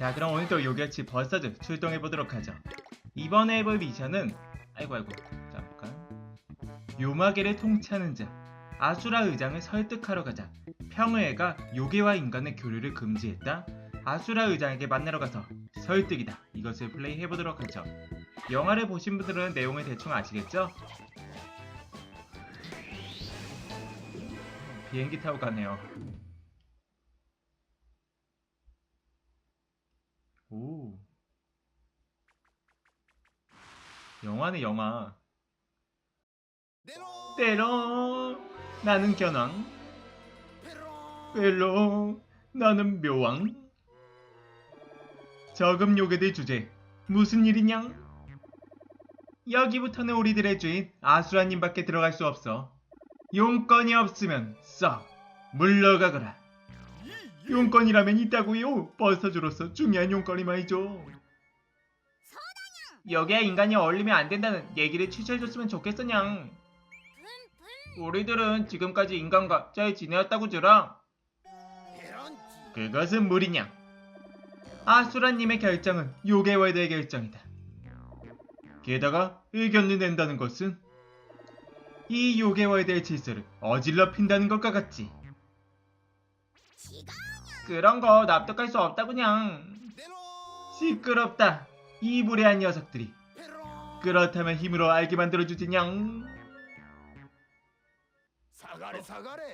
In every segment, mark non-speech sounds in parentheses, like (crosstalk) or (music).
자 그럼 오늘도 요괴치 버스터즈 출동해보도록 하죠. 이번에 해볼 미션은 아이고 아이고. 잠깐. 요마계를 통치하는 자 아수라 의장을 설득하러 가자. 평의회가 요괴와 인간의 교류를 금지했다. 아수라 의장에게 만나러 가서 설득이다. 이것을 플레이해보도록 하죠. 영화를 보신 분들은 내용을 대충 아시겠죠? 비행기 타고 가네요 오. 영화네 영화. 때론 나는 견왕. 벨로 나는 묘왕. 저금 요괴들 주제 무슨 일이냐? 여기부터는 우리들의 주인 아수라님밖에 들어갈 수 없어. 용건이 없으면 썩 물러가거라. 용건이라면 있다고요. 버스터즈로서 중요한 용건이 말이죠. 여기에 인간이 어울리면 안 된다는 얘기를 취소해줬으면 좋겠어냥. 우리들은 지금까지 인간과 잘 지내왔다고 주라. 그것은 무리냐. 아수라님의 결정은 요괴월드의 결정이다. 게다가 의견을 낸다는 것은 이 요괴월드의 질서를 어질러 핀다는 것과 같지. 그런 거 납득할 수 없다 그냥 시끄럽다 이 무례한 녀석들이 그렇다면 힘으로 알게 만들어주지냥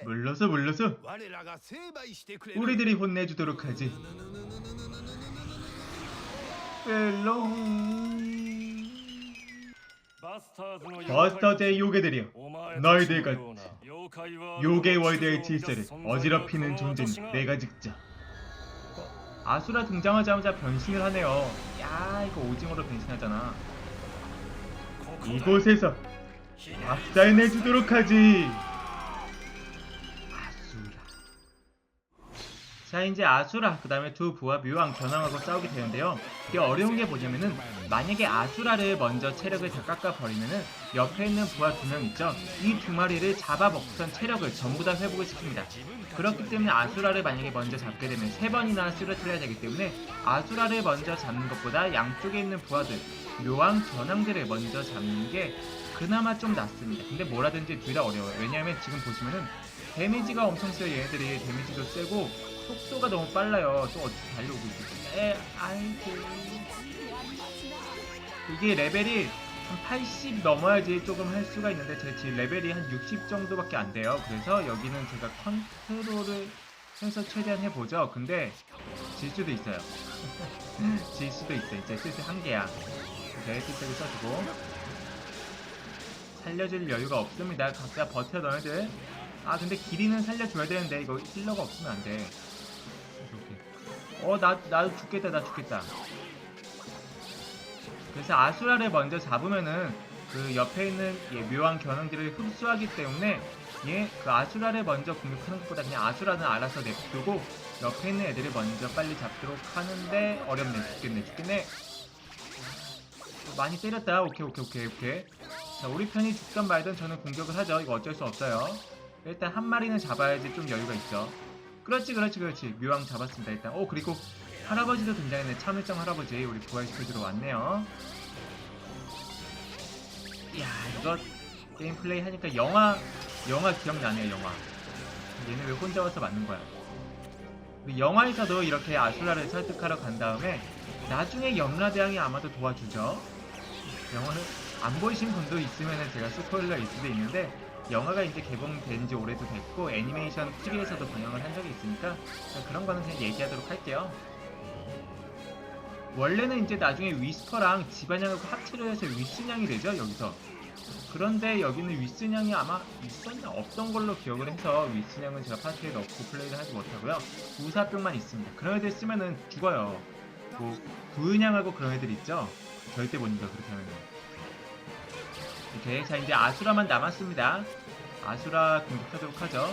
물러서 물러서 우리들이 혼내주도록 하지 벨롱 버스터즈의 요괴들이여. 너희들 같이 요괴 월드의 질서를 어지럽히는 존재는 내가 직접. 어, 아수라 등장하자마자 변신을 하네요. 야 이거 오징어로 변신하잖아. 이곳에서 박살내주도록 하지. 자 이제 아수라 그 다음에 두 부와 묘왕 견왕하고 싸우게 되는데요. 이게 어려운 게 뭐냐면은 만약에 아수라를 먼저 체력을 다 깎아 버리면은 옆에 있는 부하 두 명 있죠. 이 두 마리를 잡아먹던 체력을 전부 다 회복을 시킵니다. 그렇기 때문에 아수라를 만약에 먼저 잡게 되면 세 번이나 쓰러뜨려야 되기 때문에 아수라를 먼저 잡는 것보다 양쪽에 있는 부하들 묘왕 견왕들을 먼저 잡는 게 그나마 좀 낫습니다. 근데 뭐라든지 둘 다 어려워요. 왜냐하면 지금 보시면은 데미지가 엄청 세요. 얘네들이 데미지도 세고 속도가 너무 빨라요. 또 어떻게 달려오고 있지? 에, 아이고. 이게 레벨이 한 80 넘어야지 조금 할 수가 있는데 제 지금 레벨이 한 60 정도밖에 안 돼요. 그래서 여기는 제가 컨트롤을 해서 최대한 해보죠. 근데 질 수도 있어요. (laughs) 질 수도 있어. 이제 슬슬 한계야. 이렇게 슬슬 써주고 살려줄 여유가 없습니다. 각자 버텨 너희들. 아 근데 길이는 살려줘야 되는데 이거 힐러가 없으면 안 돼. 어, 나, 나 죽겠다, 나 죽겠다. 그래서 아수라를 먼저 잡으면은 그 옆에 있는 예, 묘한 견원들을 흡수하기 때문에 예, 그 아수라를 먼저 공격하는 것보다 그냥 아수라는 알아서 냅두고 옆에 있는 애들을 먼저 빨리 잡도록 하는데 어렵네, 죽겠네, 죽겠네. 많이 때렸다. 오케이, 오케이, 오케이, 오케이. 자, 우리 편이 죽든 말든 저는 공격을 하죠. 이거 어쩔 수 없어요. 일단 한 마리는 잡아야지 좀 여유가 있죠. 그렇지, 그렇지, 그렇지. 묘왕 잡았습니다, 일단. 오, 그리고 할아버지도 등장했네. 참을정 할아버지. 우리 부활시켜주러 왔네요. 이야, 이거 게임 플레이 하니까 영화, 영화 기억나네요, 영화. 얘는 왜 혼자 와서 맞는 거야? 영화에서도 이렇게 아수라를 설득하러 간 다음에 나중에 염라대왕이 아마도 도와주죠. 영화는 안 보이신 분도 있으면 제가 스포일러일 수도 있는데 영화가 이제 개봉된 지 오래도 됐고 애니메이션 TV에서도 방영을 한 적이 있으니까 그런 거는 그냥 얘기하도록 할게요. 원래는 이제 나중에 위스퍼랑 지반양하고 합체를 해서 위스냥이 되죠 여기서. 그런데 여기는 위스냥이 아마 있었나 없던 걸로 기억을 해서 위스냥은 제가 파티에 넣고 플레이를 하지 못하고요. 우사병만 있습니다. 그런 애들 쓰면은 죽어요. 뭐 구은양하고 그런 애들 있죠. 절대 못 이겨 그렇게 하면 은. 이렇게 자 이제 아수라만 남았습니다. 아수라 공격하도록 하죠.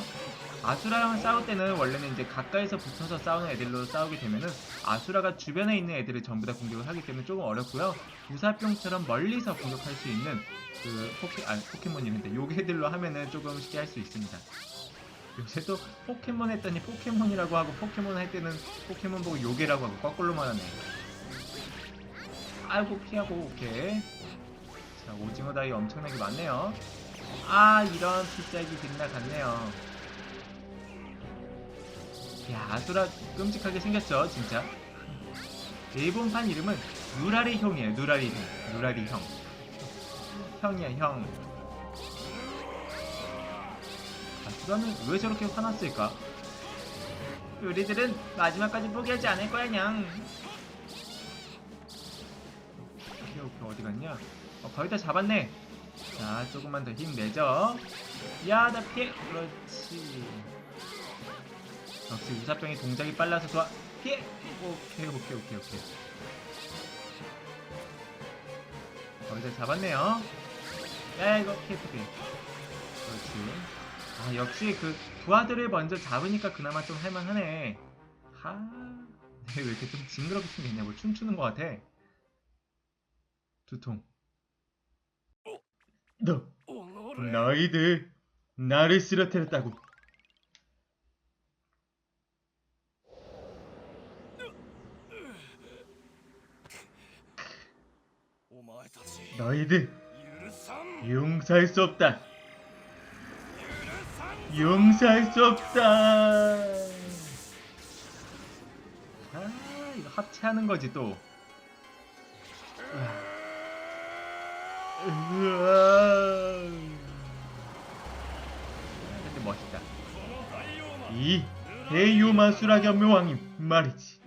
아수라랑 싸울 때는 원래는 이제 가까이서 붙어서 싸우는 애들로 싸우게 되면은 아수라가 주변에 있는 애들을 전부 다 공격을 하기 때문에 조금 어렵고요. 우사병처럼 멀리서 공격할 수 있는 그 포켓 아 포켓몬이는데 요괴들로 하면은 조금 쉽게 할 수 있습니다. 요새 또 포켓몬 했더니 포켓몬이라고 하고 포켓몬 할 때는 포켓몬 보고 요괴라고 하고 거꾸로 말하네. 아이고 피하고 오케이. 자 오징어 다이 엄청나게 많네요. 아 이런 피자기 빗나갔네요. 야 아수라 끔찍하게 생겼죠 진짜. 일본판 이름은 누라리 형이에요 누라리 형. 누라리 형. 형이야 형. 아수라는 왜 저렇게 화났을까? 우리들은 마지막까지 포기하지 않을 거야 냥. 오케이 오케이 어디 갔냐? 어, 거의 다 잡았네. 자 조금만 더 힘내죠. 야나 피해. 그렇지. 역시 우사병이 동작이 빨라서 좋아. 피해. 오케이 오케이 오케이 오케이. 거의 다 잡았네요. 야 이거 피해 피해. 그렇지. 아 역시 그 부하들을 먼저 잡으니까 그나마 좀 할만하네. 하. 네, (laughs) 왜 이렇게 좀 징그럽게 생겼냐? 뭐 춤추는 것 같아. 두통. 너, 너희들 나를 쓰러뜨렸다고. 너희들 용서할 수 없다. 용서할 수 없다. 아, 이거 합체하는 거지 또. 아. 으아. 이 대유마수라 겸묘왕이 말이지.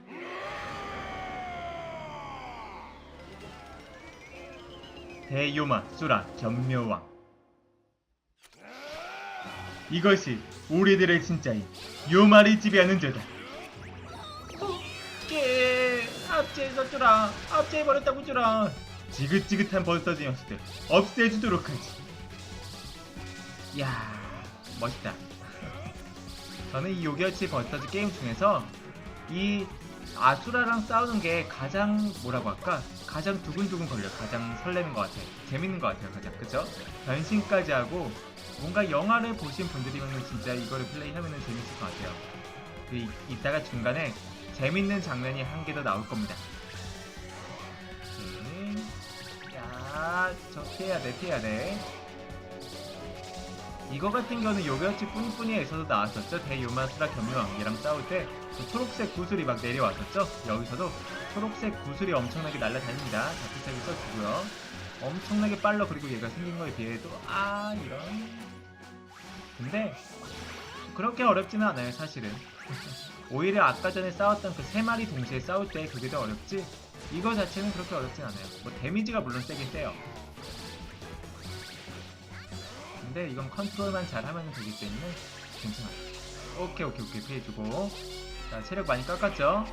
대유마 수라 겸묘왕. 이것이 우리들의 진짜인 요말이 지배하는 자다. 깨 압제해줬주라 압제해버렸다고 주라 지긋지긋한 버스터즈 녀석들 없애주도록 하지 이야 멋있다 저는 이 요기어치 버스터즈 게임 중에서 이 아수라랑 싸우는 게 가장 뭐라고 할까? 가장 두근두근 걸려. 가장 설레는 것 같아 재밌는 것 같아요 가장. 그죠 변신까지 하고 뭔가 영화를 보신 분들이면 진짜 이거를 플레이하면 재밌을 것 같아요. 그 이- 이따가 중간에 재밌는 장면이 한 개 더 나올 겁니다. 오케이. 야, 저 피해야 돼, 피해야 돼. 이거 같은 경우는 요괴어치 뿌니뿌니에서도 나왔었죠. 대요마수라 겸유왕 얘랑 싸울 때 그 초록색 구슬이 막 내려왔었죠. 여기서도 초록색 구슬이 엄청나게 날아다닙니다. 자켓차기 써주고요. 엄청나게 빨라 그리고 얘가 생긴 거에 비해도 아 이런. 근데 그렇게 어렵지는 않아요 사실은. (laughs) 오히려 아까 전에 싸웠던 그 세 마리 동시에 싸울 때 그게 더 어렵지. 이거 자체는 그렇게 어렵진 않아요. 뭐 데미지가 물론 세긴 세요. 근데 이건 컨트롤만 잘하면 되기 때문에 괜찮아. 오케이 오케이 오케이 피해주고. 자 체력 많이 깎았죠.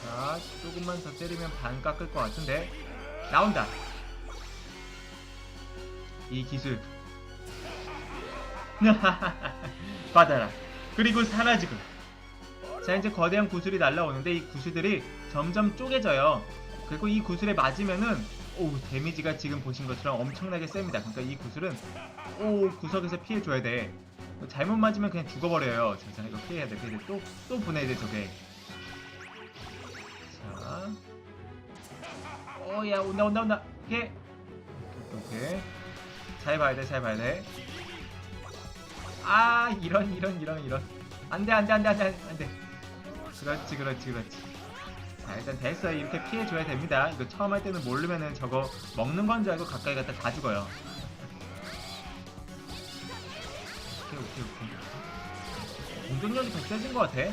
자 조금만 더 때리면 반 깎을 것 같은데 나온다. 이 기술. (laughs) 받아라. 그리고 사라지고. 자 이제 거대한 구슬이 날라오는데 이 구슬들이 점점 쪼개져요. 그리고 이 구슬에 맞으면은 오 데미지가 지금 보신 것처럼 엄청나게 셉니다. 그러니까 이 구슬은 오 구석에서 피해 줘야 돼. 잘못 맞으면 그냥 죽어버려요. 자, 자 이거 피해야 돼. 피해 돼. 또 또 보내야 돼 저게. 자, 오야 온다 온다 온다. 피해. 오케이 오케이. 잘 봐야 돼. 잘 봐야 돼. 아 이런 이런 이런 이런. 안 돼 안 돼 안 돼 안 돼 안 돼. 그렇지 그렇지 그렇지 자 일단 됐어요 이렇게 피해줘야 됩니다. 이거 처음 할 때는 모르면은 저거 먹는 건 줄 알고 가까이 갔다 다 죽어요. 오케이 오케이 오케이. 공격력이 더 세진 것 같아. 자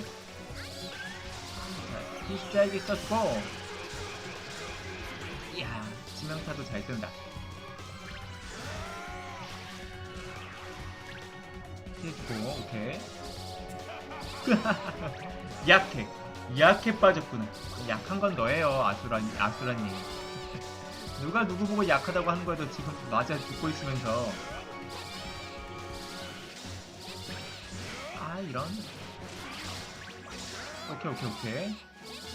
피스자에게 썼고. 이야 치명타도 잘 뜬다. 피해주고 오케이. (laughs) 약해. 약해 빠졌구나. 약한 건 너예요, 아수라니, 아수라님. (laughs) 누가 누구 보고 약하다고 하는 거에도 지금 맞아 죽고 있으면서. 아, 이런. 오케이, 오케이, 오케이.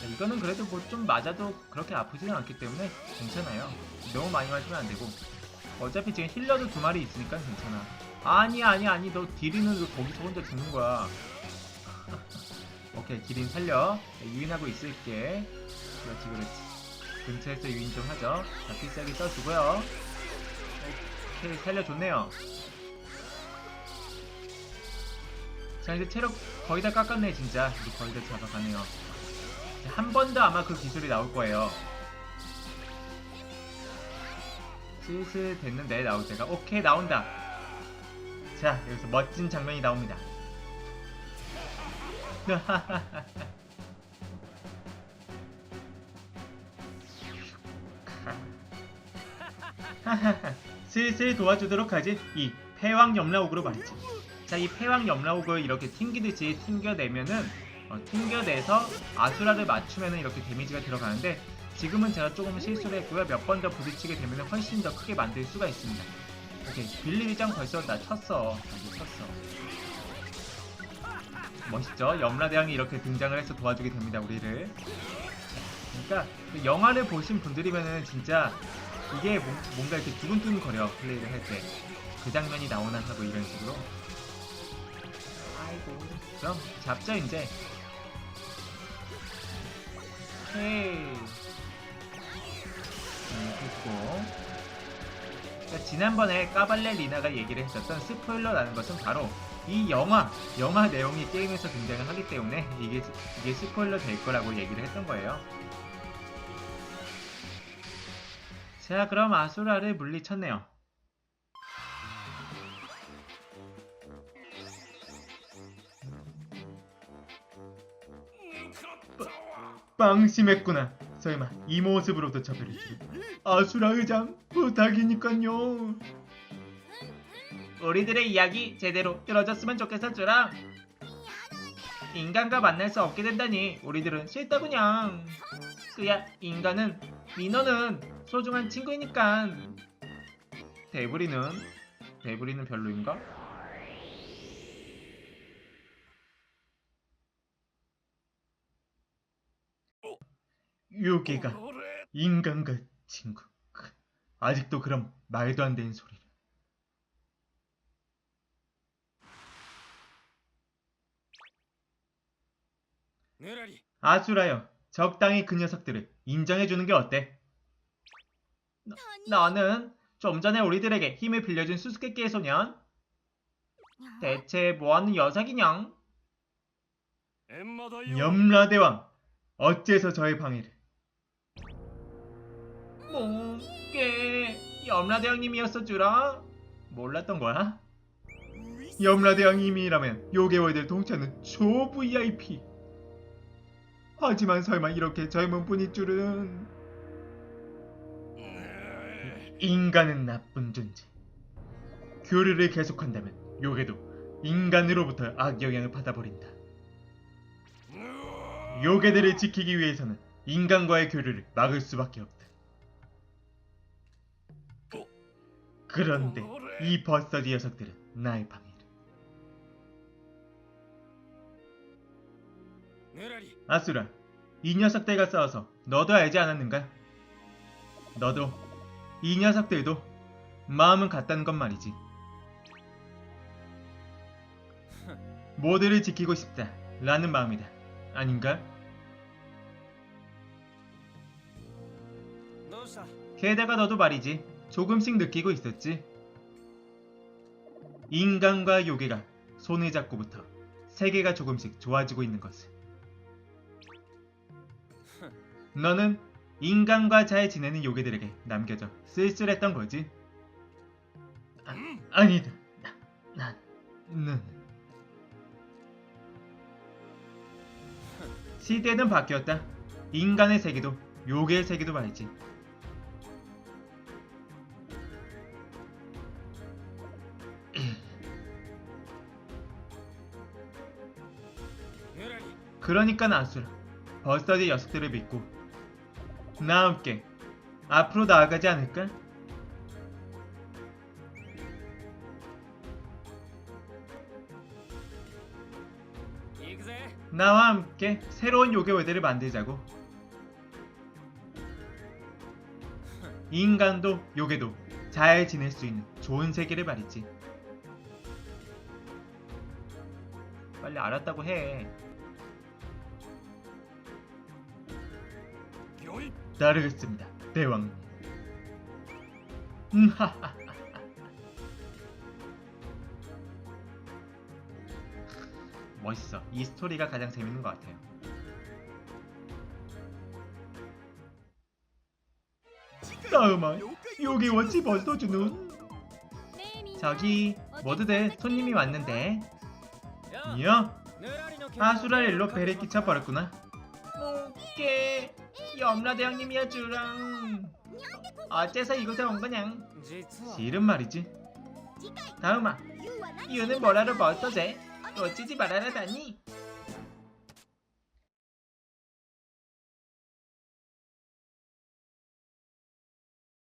자, 이거는 그래도 뭐 좀 맞아도 그렇게 아프지는 않기 때문에 괜찮아요. 너무 많이 맞으면 안 되고. 어차피 지금 힐러도 두 마리 있으니까 괜찮아. 아니 아니 아니 너왜 거기서 혼자 죽는 거야. (laughs) 오케이 디린 살려. 네, 유인하고 있을게. 그렇지 그렇지. 근처에서 유인 좀 하죠. 자 필살기 써주고요. 오케이 살려줬네요. 자 이제 체력 거의 다 깎았네 진짜. 이제 거의 다 잡아가네요. 한 번 더 아마 그 기술이 나올 거예요. 슬슬 됐는데 나올 때가 오케이 나온다. 자 여기서 멋진 장면이 나옵니다. (laughs) 슬슬 도와주도록 하지. 이 패왕 염라옥으로 말이지. 자, 이 패왕 염라옥을 이렇게 튕기듯이 튕겨내면은 어, 튕겨내서 아수라를 맞추면은 이렇게 데미지가 들어가는데 지금은 제가 조금 실수를 했고요. 몇 번 더 부딪히게 되면 훨씬 더 크게 만들 수가 있습니다. 오케이, 빌리 일장 벌써 나 쳤어. 나도 쳤어. 멋있죠? 염라대왕이 이렇게 등장을 해서 도와주게 됩니다, 우리를. 그러니까 그 영화를 보신 분들이면은 진짜 이게 뭔- 뭔가 이렇게 두근두근 거려 플레이를 할 때. 그 장면이 나오나 하고 이런 식으로. 아이고. 그럼 잡죠 이제. 오케이. 음, 됐고. 그러니까 지난번에 까발레 리나가 얘기를 했었던 스포일러라는 것은 바로 이 영화 영화 내용이 게임에서 등장을 하기 때문에 이게 이게 스포일러 될 거라고 얘기를 했던 거예요. 자 그럼 아수라를 물리쳤네요. 빵심했구나. 설마 이 모습으로도 저별을 줄 아수라 의장 부탁이니까요. 우리들의 이야기 제대로 들어줬으면 주라. 인간과 만날 수 없게 된다니 우리들은 싫다 그냥. 그야 인간은 민호는 소중한 친구이니까. 데브리는 데브리는 별로인가? 요괴가 俺 인간과 친구. 크, 아직도 그럼 말도 안 되는 소리를. 누라리 아수라요, 적당히 그 녀석들을 인정해주는 게 어때? 나, 나는 좀 전에 우리들에게 힘을 빌려준 수수께끼의 소년. 아? 대체 뭐하는 여석이냥? 염라대왕, 어째서 저의 방해를? 뭐, 몽게 염라대왕님이었어주라? 몰랐던 거야? 음. 염라대왕님이라면 요괴월들 동차는 초 VIP 하지만 설마 이렇게 젊은 분일 줄은 인간은 나쁜 존재. 교류를 계속한다면 요괴도 인간으로부터 악영향을 받아버린다. 요괴들을 지키기 위해서는 인간과의 교류를 막을 수밖에 없다. 그런데 이 버서지 녀석들은 나의 방 아수라, 이 녀석들과 싸워서 너도 알지 않았는가? 너도 이 녀석들도 마음은 같다는 건 말이지. (laughs) 모두를 지키고 싶다 라는 마음이다. 아닌가? 게다가 너도 말이지. 조금씩 느끼고 있었지. 인간과 요괴가 손을 잡고부터 세계가 조금씩 좋아지고 있는 것을. 너는 인간과 잘 지내는 요괴들에게 남겨져 쓸쓸했던 거지. 아, 아니다. 나, 난. 시대는 바뀌었다. 인간의 세계도 요괴의 세계도 말이지. 그러니까 아수라 버스터디 녀석들을 믿고 나와 함께 앞으로 나아가지 않을까? 나와 함께 새로운 요괴 외대를 만들자고. 인간도 요괴도 잘 지낼 수 있는 좋은 세계를 말이지. 빨리 알았다고 해. 따르겠습니다, 대왕. 음, 멋있어. 이 스토리가 가장 재밌는 것 같아요. 다음아, 여기 왔지 벌써 주는? 저기, 뭐드대 손님이 왔는데. 이야? 아수라 일로 베레 끼쳐버렸구나. 오케이. 염라 대왕님이 야 주랑 어째서 이곳에 온実は 실은 말이지. 다음아 이유는 뭐라로 멋떠제? 어찌지 말아라다니